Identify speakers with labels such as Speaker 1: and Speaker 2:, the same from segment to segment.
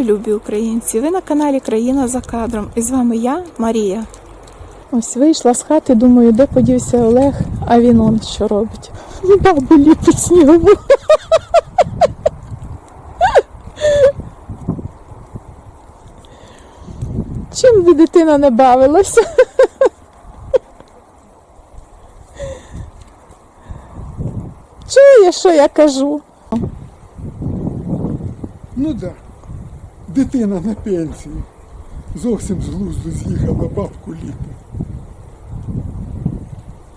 Speaker 1: Вітаю, любі українці! Ви на каналі Країна за кадром. І з вами я, Марія. Ось вийшла з хати, думаю, де подівся Олег, а він он що робить. Бабу ліпить снігову. Чим би дитина не бавилася? Чує, що я кажу?
Speaker 2: Ну да. Дитина на пенсії. Зовсім з глузду з'їхала, бабку ліпить.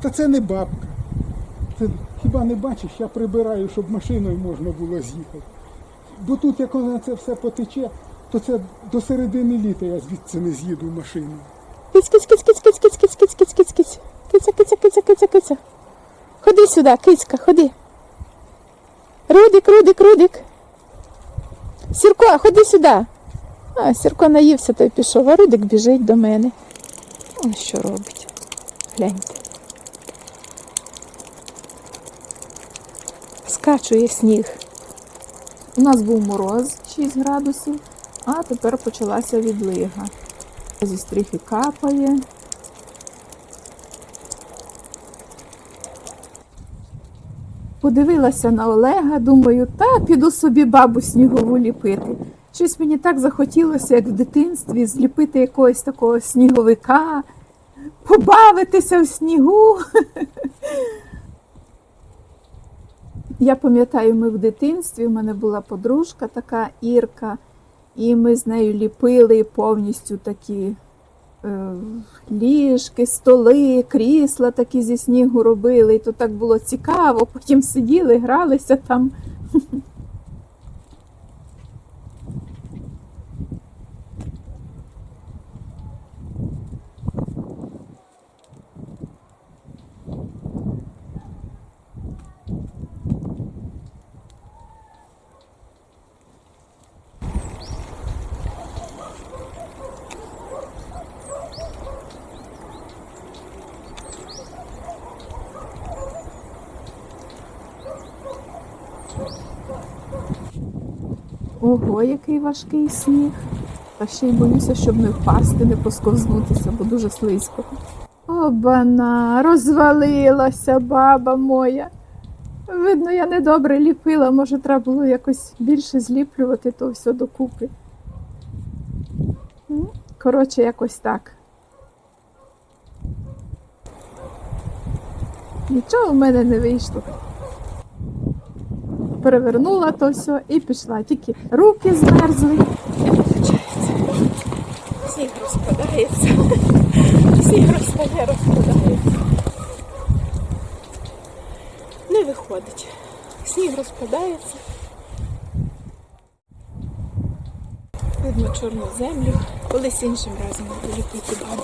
Speaker 2: Та це не бабка. Це хіба не бачиш, я прибираю, щоб машиною можна було з'їхати. Бо тут, як вона це все потече, то це до середини літа я звідси не з'їду машиною.
Speaker 1: Киць, киць, киць. Киця, киця, киця, киця, киця. Ходи сюди, кицька, ходи. Рудик, Рудик, Рудик. Сірко, ходи сюди. А, Сірко наївся та й пішов, а Рудик біжить до мене. Ось що робить. Гляньте. Скачує сніг.
Speaker 3: У нас був мороз 6 градусів, а тепер почалася відлига. Зі стріхи капає. Подивилася на Олега, думаю, та піду собі бабу снігову ліпити. Щось мені так захотілося, як в дитинстві, зліпити якогось такого сніговика, побавитися в снігу. Я пам'ятаю, ми в дитинстві, у мене була подружка така Ірка, і ми з нею ліпили повністю такі ліжки, столи, крісла такі зі снігу робили. І то так було цікаво. Потім сиділи, гралися там. Ого, який важкий сніг. Та ще й боюся, щоб не впасти, не посковзнутися, бо дуже слизько. Обана, розвалилася баба моя. Видно, я недобре ліпила, може, треба було якось більше зліплювати то все докупи. Ну, Коротше, якось так. Нічого в мене не вийшло. Перевернула то все і пішла. Тільки руки змерзли.
Speaker 1: Сніг розпадається. Сніг розпадає, розпадається. Не виходить. Сніг розпадається. Видно чорну землю. Колись іншим разом ліпити бабу.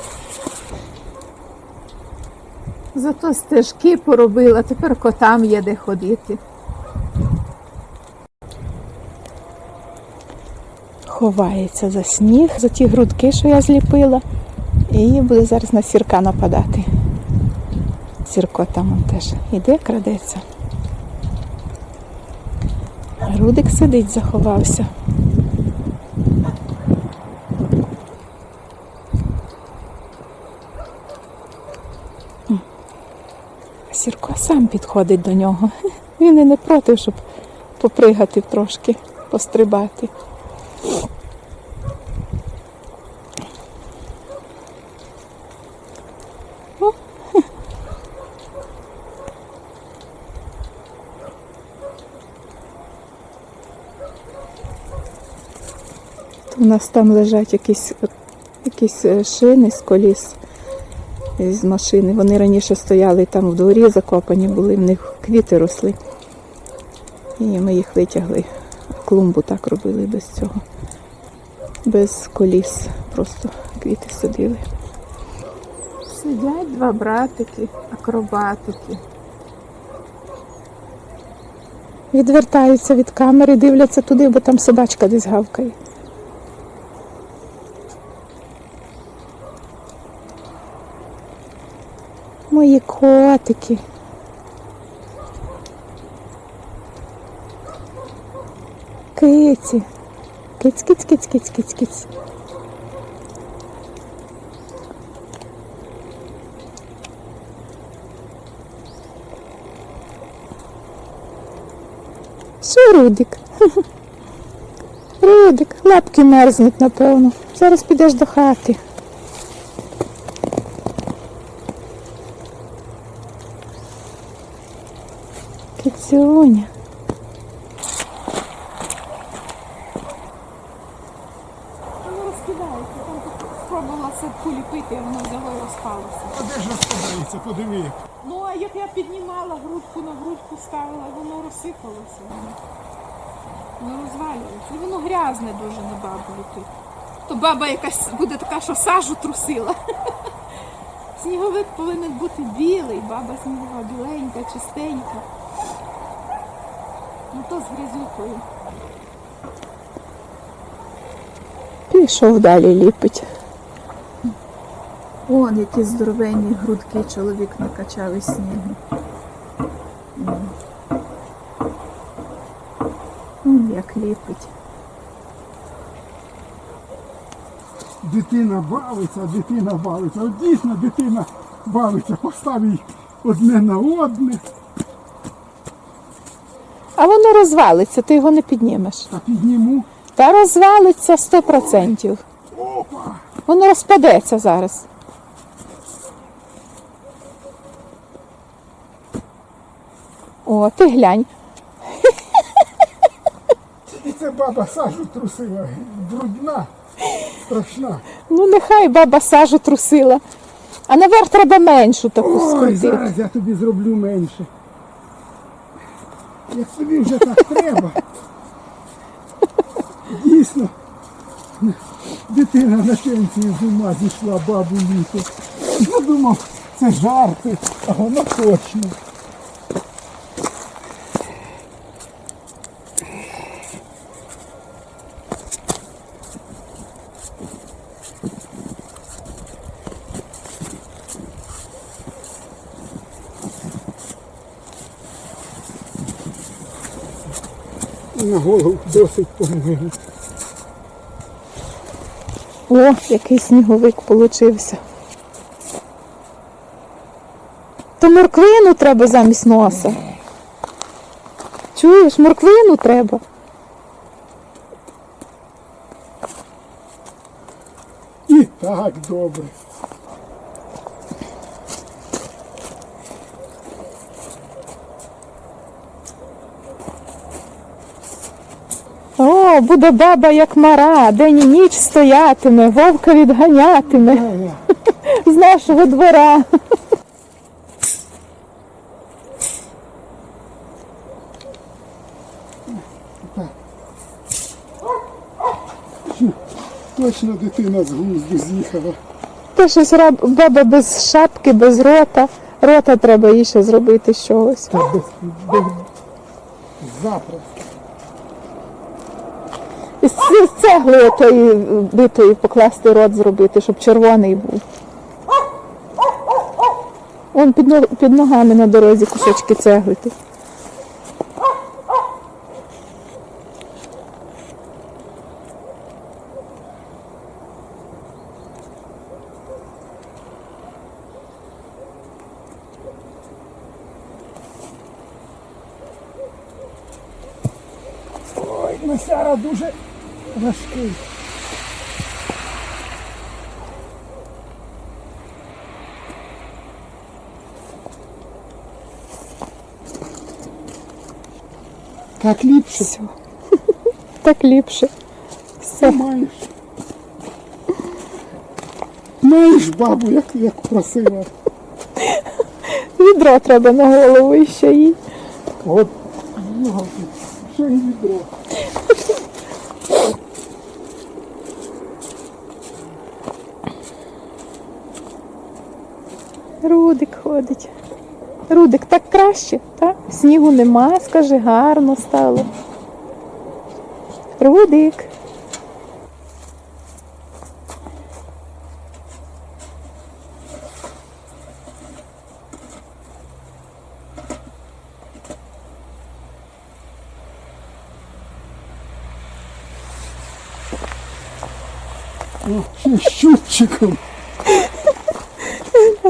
Speaker 3: Зато стежки поробила, тепер котам є де ходити.
Speaker 1: Ховається за сніг, за ті грудки, що я зліпила. І буде зараз на сірка нападати. Сірко там он теж іде, крадеться. Рудик сидить, заховався. Сірко сам підходить до нього. Він і не проти, щоб попригати трошки, пострибати. У нас там лежать якісь, якісь е, шини з коліс з машини. Вони раніше стояли там в дворі, закопані були, в них квіти росли. І ми їх витягли. Клумбу так робили без цього. Без коліс. Просто квіти садили.
Speaker 3: Сидять два братики, акробатики.
Speaker 1: Відвертаються від камери, дивляться туди, бо там собачка десь гавкає. Мої котики. Киці. Киць, киць, киць, киць, киць, киць. Що, Рудик? Рудик, лапки мерзнуть, напевно. Зараз підеш до хати. Кицюня.
Speaker 3: Воно розкидається. Там спробувала ліпити, і воно взяло і розпалося.
Speaker 2: А де ж розкладається, подиви.
Speaker 3: Ну, а як я піднімала грудку на грудку ставила, воно розсипалося. Воно. І воно грязне дуже на бабу летить. То баба якась буде така, що сажу трусила. Сніговик повинен бути білий, баба снігова біленька, чистенька. Ну то з грязюкою.
Speaker 1: Пішов далі ліпить.
Speaker 3: Вон які здоровенні грудки чоловік накачав із снігу. М, Як ліпить.
Speaker 2: Дитина бавиться, дитина бавиться. От дійсно дитина бавиться, постав їх одне на одне,
Speaker 1: А воно розвалиться, ти його не піднімеш.
Speaker 2: та підніму.
Speaker 1: Та розвалиться 100%.
Speaker 2: Опа!
Speaker 1: Воно розпадеться зараз. О, ти глянь.
Speaker 2: І це баба сажу трусила, брудна, страшна.
Speaker 1: Ну, нехай баба сажу трусила. А наверх треба меншу таку
Speaker 2: Ой,
Speaker 1: скрутити.
Speaker 2: зараз я тобі зроблю менше. Як тобі вже так треба. Дійсно, дитина на пенсії з ума зійшла бабу літо. Я думав, це жарти, а воно точно. На голову досить по-моєму.
Speaker 1: О, який сніговик получився. То морквину треба замість носа. Чуєш, морквину треба.
Speaker 2: І так добре.
Speaker 1: О, буде баба як мара, день і ніч стоятиме, вовка відганятиме з нашого двора.
Speaker 2: Точно дитина з глузду з'їхала.
Speaker 1: Та щось баба без шапки, без рота. Рота треба їй ще зробити з чогось.
Speaker 2: Та без, без, запросто.
Speaker 1: З цегли тої битої покласти рот зробити, щоб червоний був. Вон під, під ногами на дорозі кусочки цегли.
Speaker 2: Ой, Масяра дуже важкий. Так ліпше
Speaker 1: Все. Так ліпше. Все.
Speaker 2: маєш. Маєш бабу, як, як просила.
Speaker 1: Відро треба на голову і ще їй.
Speaker 2: От, його, що і відро.
Speaker 1: Рудик ходить. Рудик, так краще, так? Снігу нема, скажи, гарно стало. Рудик.
Speaker 2: Щупчиком.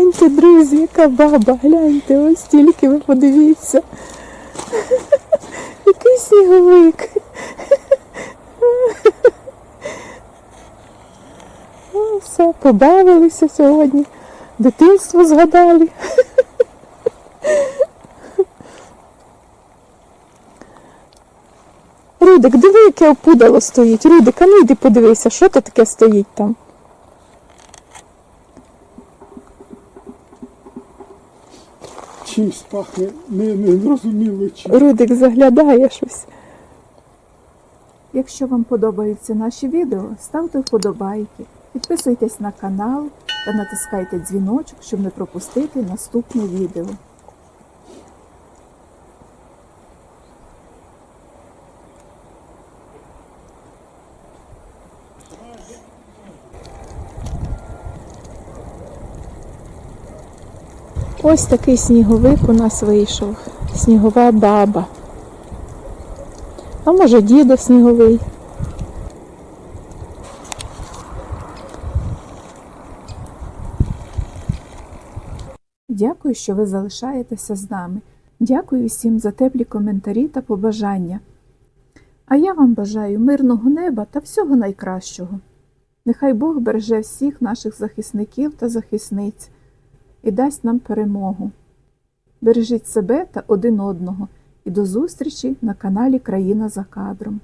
Speaker 1: Гляньте, друзі, яка баба, гляньте, ось тільки ви подивіться. Який сніговик. Ну, все, побавилися сьогодні. Дитинство згадали. Рудик, диви, яке опудало стоїть. Рудик, а ну йди подивися, що то таке стоїть там.
Speaker 2: Чимсь пахне не, не розуміло чим.
Speaker 1: Рудик заглядає щось.
Speaker 3: Якщо вам подобаються наші відео, ставте вподобайки, підписуйтесь на канал та натискайте дзвіночок, щоб не пропустити наступне відео.
Speaker 1: Ось такий сніговик у нас вийшов. Снігова баба. А може дідо сніговий.
Speaker 3: Дякую, що ви залишаєтеся з нами. Дякую всім за теплі коментарі та побажання. А я вам бажаю мирного неба та всього найкращого. Нехай Бог береже всіх наших захисників та захисниць і дасть нам перемогу. Бережіть себе та один одного і до зустрічі на каналі Країна за кадром.